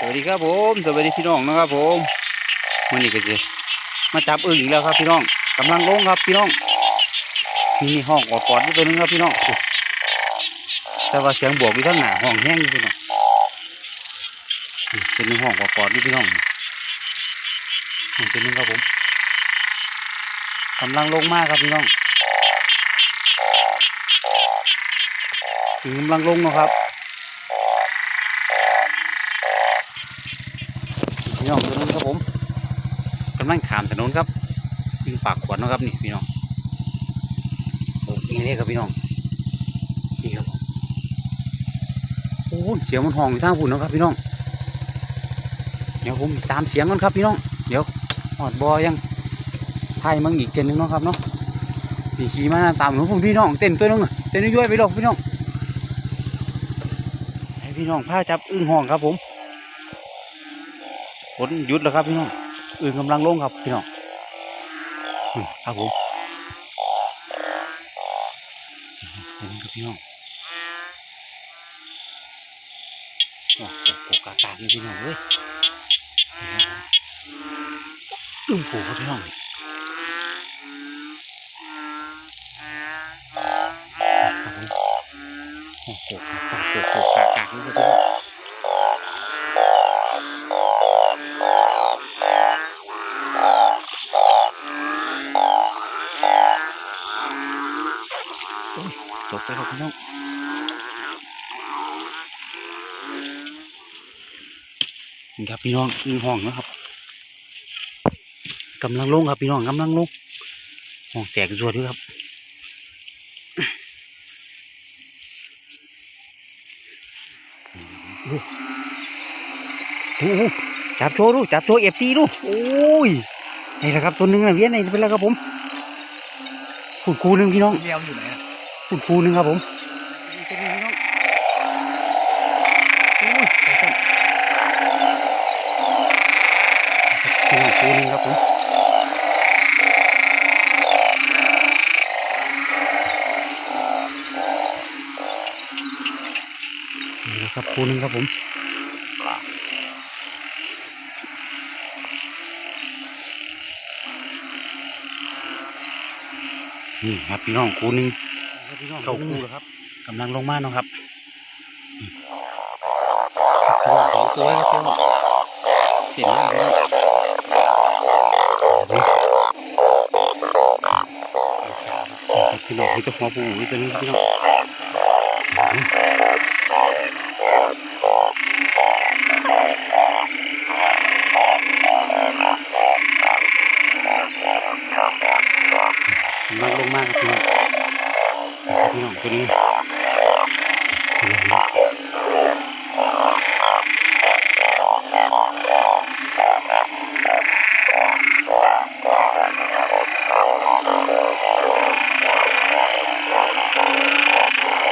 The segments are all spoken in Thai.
สวัสดีครับผมสวัสดีพี่น้องนะครับผมมื่อนี้ก็จะมาจับอึ่งอีกแล้วครับพี่น้องกำลังลงครับพี่น้องนี่ห้องออดปอดอยู่ตัวหนึงครับพี่น้องแต่ว่าเสียงบวกอยู่ทั้งหน้าห้องแห้งพี่น้องนี่เป็นหนึ่งห้องออดปอดอยู่พี่น้องเป็นหนึ่งครับผมกำลังลงมากครับพี่น้องถึงกำลังลงเนาะครับ พี่น้องถนนครับผมกำลังขามถนนครับยิงปากขวดนะครับนี่พี่น้องโอ้นี่เลยครับพี่น้องนี่ครับโอ้เสียงมันห้องอยู่ทางพุ่นนะครับพี่น้องเดี๋ยวผมตามเสียงก่อนครับพี่น้องเดี๋ยวหอดบอยังไทยมังอีกเต้นนึงเนาะครับเนาะนี่ขี่มาตามหนูผมพี่น้องเต้นตัวนึงเต้นย้อยไปหรอกพี่น้องให้พี่น้องพาจับอึ้งห้องครับผมฝนหยุดแล้วครับพี่น้อง อื่นกำลังลงครับพี่น้องอืมครับผมเห็นครับพี่น้องโอ้โหกากานี่พี่น้องเอ้ยอึ้งโผล่ครับพี่น้องครับผมโอ้โหกากาโหกากานี่พี่น้อง จบไปครับพี่น้องนี่ครับพี่น้องคือห้องนะครับกำลังลงครับพี่น้องกำลังลงห้องแตกรวดด้วยครับโอ้โหจับโชว์ดูจับโชว์เอฟซีดูโอ้ยนี่แหละครับตัวหนึงนะเวียนนี่เป็นแล้วครับผมขุดคูหนึ่งพี่น้องเลี้ยวอยู่ไหน ขุดคูหนึ่งครับผมนี่เป็นไงพี่น้องโอ้ยไปสั่นพี่น้องคูหนึ่งครับผมนี่นะครับคูหนึ่งครับผมนี่ครับพี่น้องคูหนึ่ง เข้าคูแล้วครับกำลังลงมาเนาะครับครับพี่น้องสองตัวครับพี่น้องเห็นไหมพี่น้องนี่ครับพี่น้องนี่ก็หัวปูนี่ตัวนี้พี่น้องกำลังลงมากครับ พี่น้องครับพี่น้องตัวนี้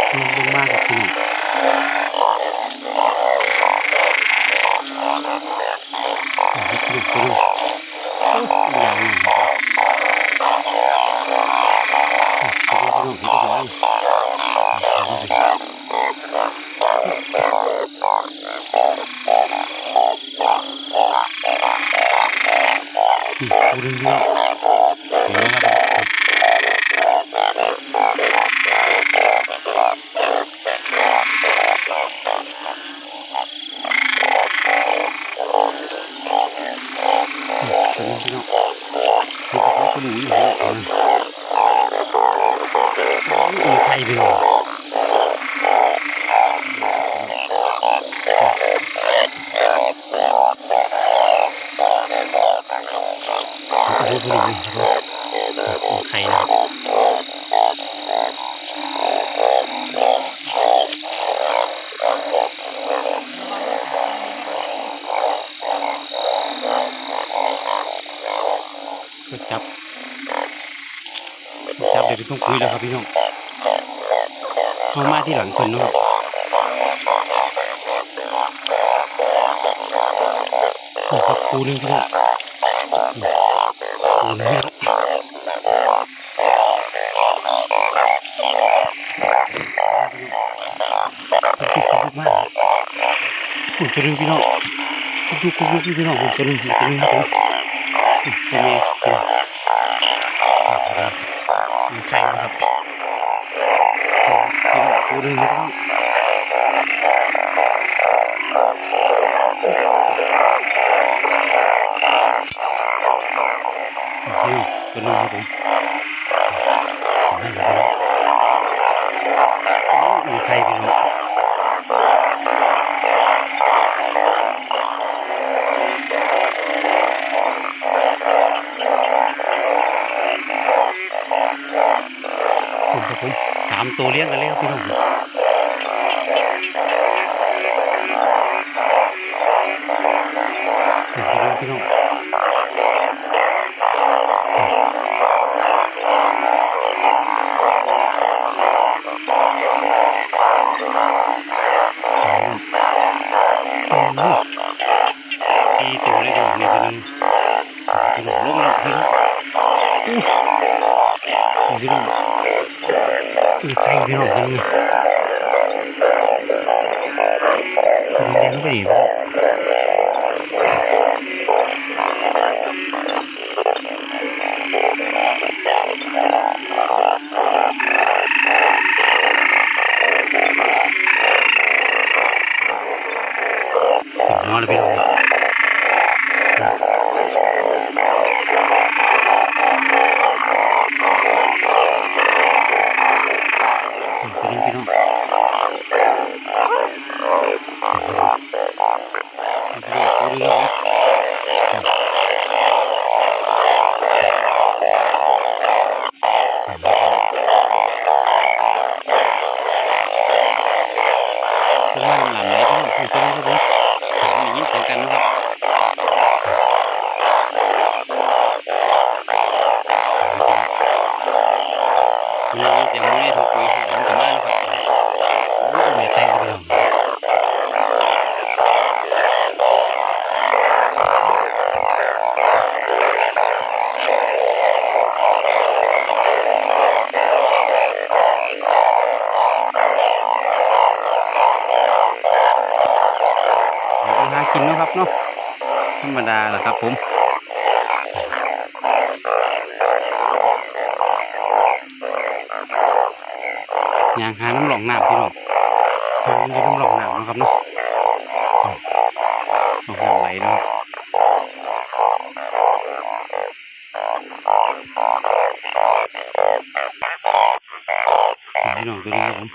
กำลังลงมากครับพี่น้องอ่าครับพี่น้องตัวนี้โอ้ยใหญ่เลยครับอ่าพี่น้องพี่น้องพี่น้องพี่น้อง อืม ดูดึงดีเห็นไหมครับอืมตัวนี้พี่น้องคือเขาตัวนี้อยู่เนี่ยอืมอืมไข่ไปเลย จับจับเดี๋ยวต้องคุยแล้วครับพี่น้องมามาที่หลังคนเนาะโอ้ครับคูนึงพี่น้องคูนึง ขอบคุณมากโอ้ตัวหนึงพี่น้องยุกยุกยุกพี่น้องผมตัวนึงตัวนึงครับผมตัวนี้ตัวมีไข่นะครับตัวนึงนะครับนี่ตัวนึงครับผมมีไข่พี่น้อง ผมครับผมสามตัวเลี้ยงกันเลยครับพี่น้องพี่น้องพี่น้อง อือใครพี่น้องคนนี้คนแดงก็ไปดีบ่นอนเลยพี่น้องพี่น้องพี่น้องพี่น้องเป็นว่าหลานไหนพี่น้องพี่น้องครับผมผมได้ยินเสียงกันนะครับมีเสียงมือถูกคุยหัวมันจะมาแล้วครับโอ้ไม่ใช่พี่น้อง เดี๋ยวไปหากิน เนาะธรรมดาแหละครับผมยางหาน้ำหลองน้ำพี่น้องหาอยู่น้ำหลองน้ำนะครับเนาะน้ำไหลเนาะพี่น้องตัวนี้ครับผม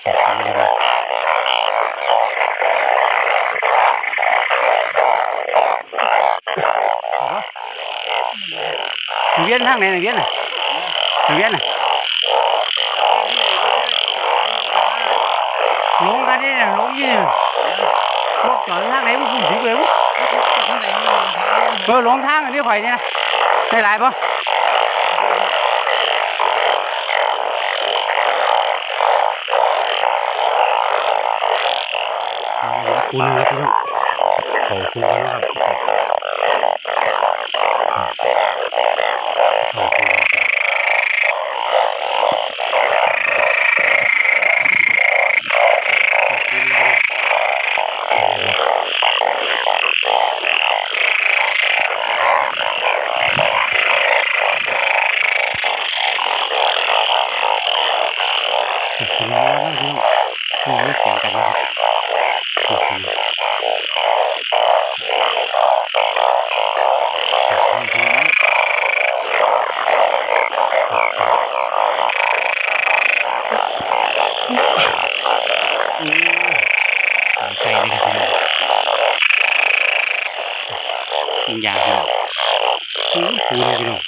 เวียนทางไหนน่ะเวียนน่ะเวียนน่ะลงกันนี่น่ะลงยี่รถจอดทางไหนมึ งพูดถึงเลยมึงเออลงทางอันนี้ข่อยนี่นะได้หลายปะคุณครับพี่น้องเขาคุณกันนะครับเขาคุณครับขอบคุณครับขอบคุณมากนะพี่น้องนี่เสียงกันนะครับขอบคุณขอบคุณครับอืมหายใจเลยครับพี่น้อง กินยาพี่น้องอืมคูเลยพี่น้อง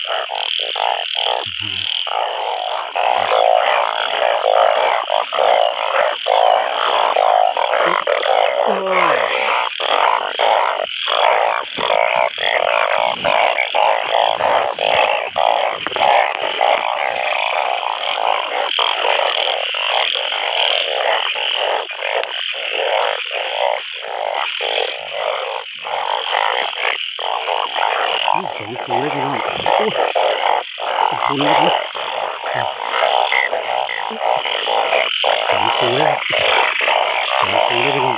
สองคูเลยครับสองคูเลยพี่น้อง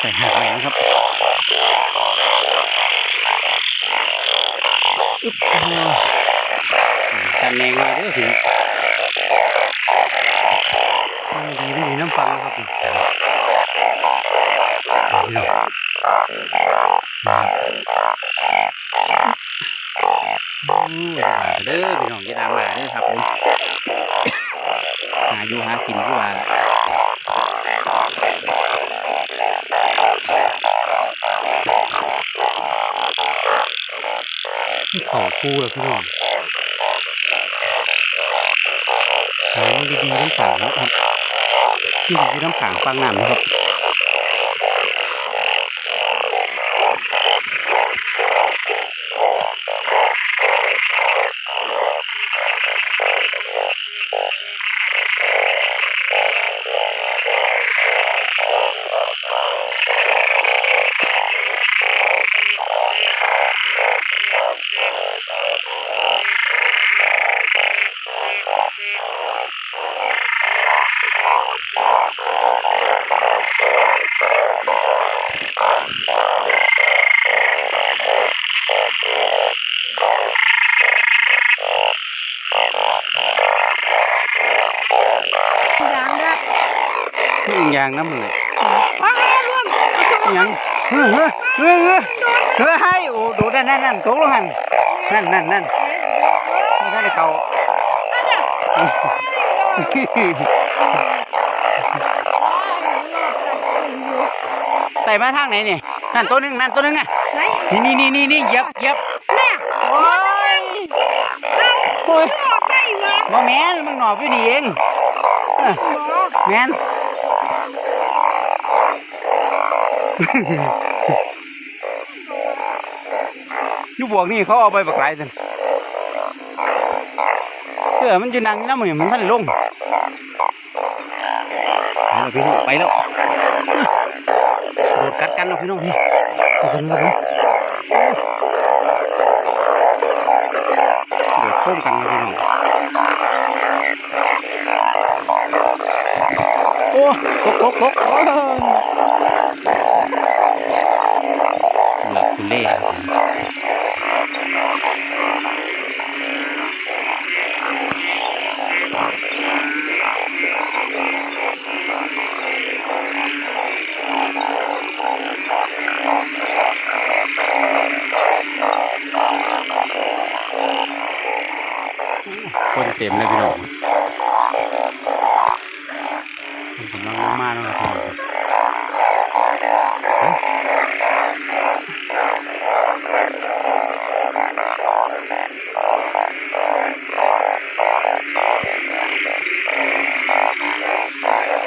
แต่หักไปนะครับอึ๊บสันแนงมาเด้อพี่น้องดีไม่มีน้ำฟังนะครับพี่พี่น้องเด้อพี่น้องจะดามาเด้อครับผม หาอยู่หากินที่ว่าเข่าคู่แล้วพี่น้องหาดีๆน้ำขางนะครับที่ดีๆน้ำขางฟังน้ำนะครับางด้วยนี่อีกอย่างน้ำมันเลยว้าวร่วมอีกอย่างเฮ้ยเฮ้ยเฮ้ยเฮ้ยเฮ้ยให้โอ้ดูนั่นนั่นนั่นตกลงหันนั่นนั่นนั่นนี่นั่นเขา ไต่มาทางไหนเนี่ยนั่นตัวหนึงนั่นตัวหนึงอะไหนนี่นี่นี่นี่นี่เหย็บเหย็บแม่โอ้ยโอ้ยออกได้เหรอบ่แม่นมันหนอบอยู่นี่เองเออหมอแม่น อยู่บวกนี่เขาเอาไปบักหลายสิเออมันจะนั่งอยู่น้ำมันมันท่านได้ลงไปแล้วพี่น้องไปแล้วโดด กัดกันแล้วพี่น้องพี่ไปกันครับผมโดดโค้งกันเลยพี่น้องโอ้กกกกกโอ้ยหลับคุณเล่ครับผม คน เต็มเลยพี่น้องคนกำลังลงมาแล้วครับพี่น้องพี่น้องกันนี่ครับพี่น้องมาแล้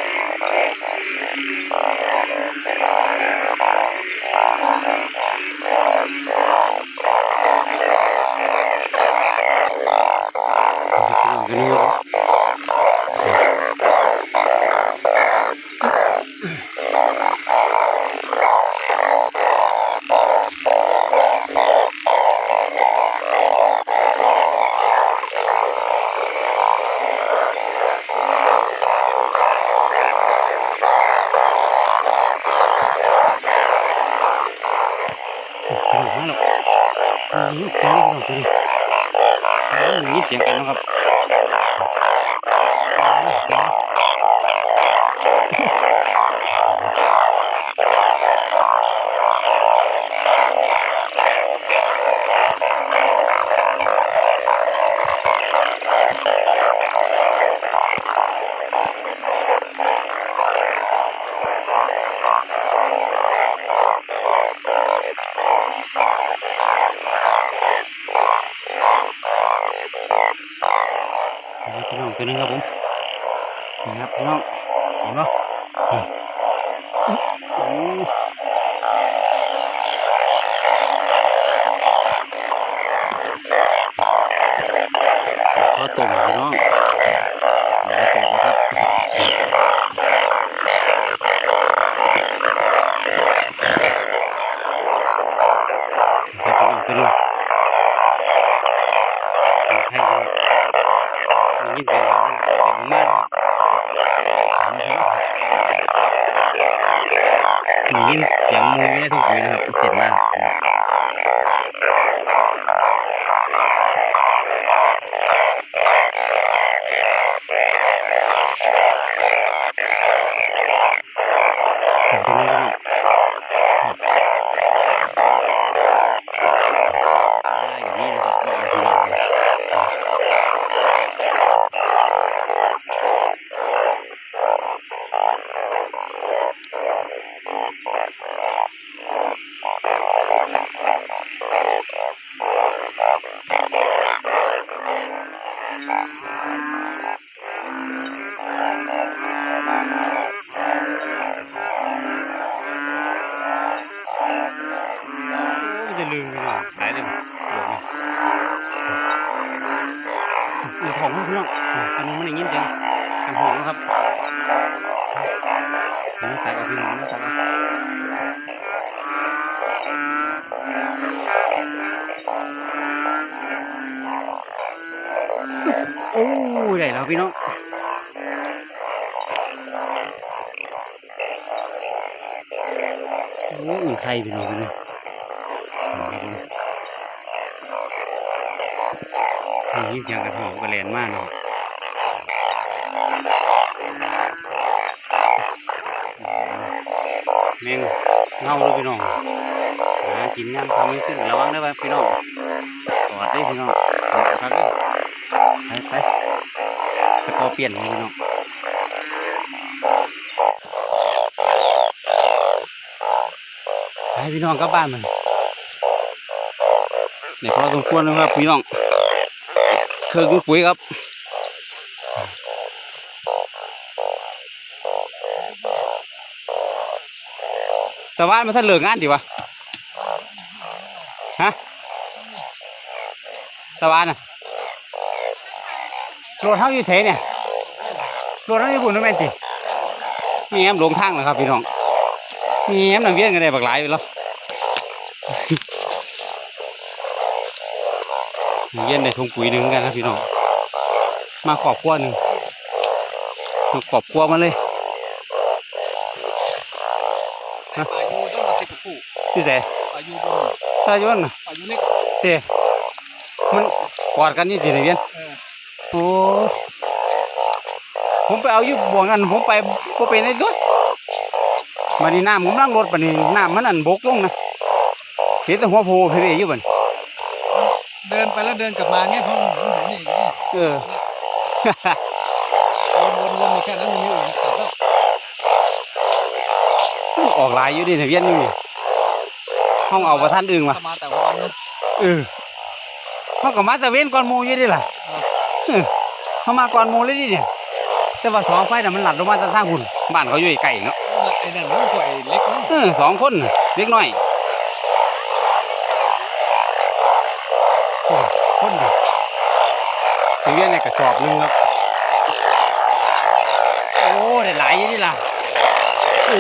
ว นี่พี่น้องพี่น้องพี่น้องนี่เสียงกันนะครับ พี่น้องตัวนึงครับผมนี่ครับพี่น้องเห็นปะนี่โอ้ ยินเสียงมูไม่ได้ถูกอยู่นะครับเจ็บมาก ผมจะไม่ได้อย่างนี้นะครับอย่างที่เราเนี่ยโอ้ยจะลืมไปหน่อยหายเลยบอกเลยอือของมันพี่น้องอ่าอันนี้มันอย่างนี้จังอันหอมนะครับผมใส่กับพี่น้องนะใส่กับโอ้ยได้แล้วพี่น้อง โอ้ยไทยพี่น้องพี่น้องนี่ยิ่งเสียงกระหอบกระแลนมากเนาะแมงเงาเลยพี่น้องหากินงามทำไม่ขึ้นระวังได้ไหมพี่น้องกอดได้พี่น้องกอดครับไปไปสกอร์เปลี่ยนพี่น้องไป พี่น้องกลับบ้านมันเดี๋ยวพอสมควรนะครับพี่น้องเครื่องปุ๋ยครับแต่ว่ามันท่านเลิกงานดีวะฮะตะวันน่ะรถเท้าอยู่เสเนี่ยรถเท้าอยู่บุญนั่นแม่นติมีแอมหลงทางเหรอครับพี่น้องมีแอมนำเวียนกันได้บักหลายไปแล้ว เวียนได้ทงปุ๋ยหนึ่งเหมือนกันครับพี่น้องมาขอบครัวหนึ่งมาขอบครัวมาเลยอายุต้องมาสิบคู่พี่เสอายุต้องตายนน่ะอายุเล็กเตะมันกอดกันนี่สินะเวียนเออโอ้ผมไปเอาอยู่บ่วงนั้นผมไปบ่เป็นไอ้ด้วยมานี่น้ำผมนั่งรถปะนี่น้ำมันอันบกลงนะเห็นแต่หัวโพเพเรอยู่บัน เดินไปแล้วเดินกลับมาเงี้ยเพราะมันเห็นเห็นอย่างนี้เออ วนวนวนอยู่แค่นั้นมันไม่อื่นขับแล้วออกหลายอยู่ดิเนี่ยเวียนนี่นี่ห้องเอาประท่านอึ่งมามาแต่วันนั้นเออห้องกับมาตะเวนก่อนหมูอยู่ดิล่ะเออเขามาก่อนหมูเลยดิเนี่ยแต่ว่าสองไฟน่ะมันหลัดลงมาทางหุ่นบ้านเขาอยู่ไกลเนาะไอ้นั่นมันก็ไอ้เล็กนะ เออสองคนน่ะเล็กน้อยโอ้คนเดียวถึง เรียนในกระสอบหนึงครับ โอ้ได้หลายอยู่นี่ล่ะ โอ้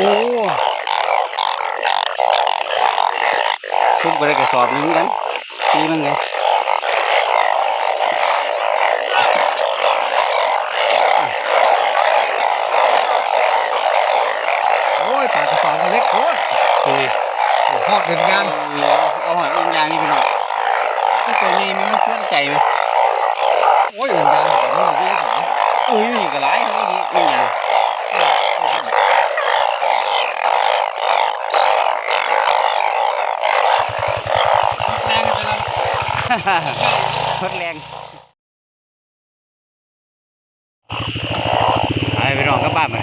ทุบไปได้กระสอบหนึงกันนี่มันไงโอ้ยปากกระสอบเล็กโคตรนี่ไงหอดเป็นงานเอาหอยอุ้งยางนี่พี่น้องตัวนี้มันเชื่อใจไหม โอ้ยเป็นงานแบบนี้มันเยอะกว่าเอออยู่นี่ก็หลายนี่นี่อุ้งยางแรงกันไปแล้วทดแรงไปไปนอนกับบ้านมา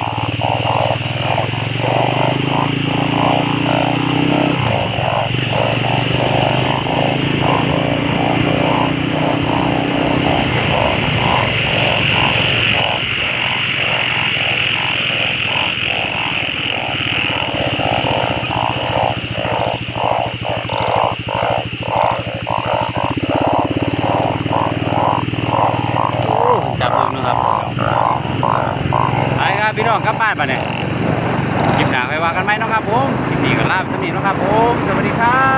โอ้จับมือนะครับไปครับพี่น้องกลับบ้านมาเนี่ยคลิปหนาไปว่ากันไหมเนาะครับผมคลิปนี้ก็ลาไปสนีเนาะครับผม สวัสดีครับ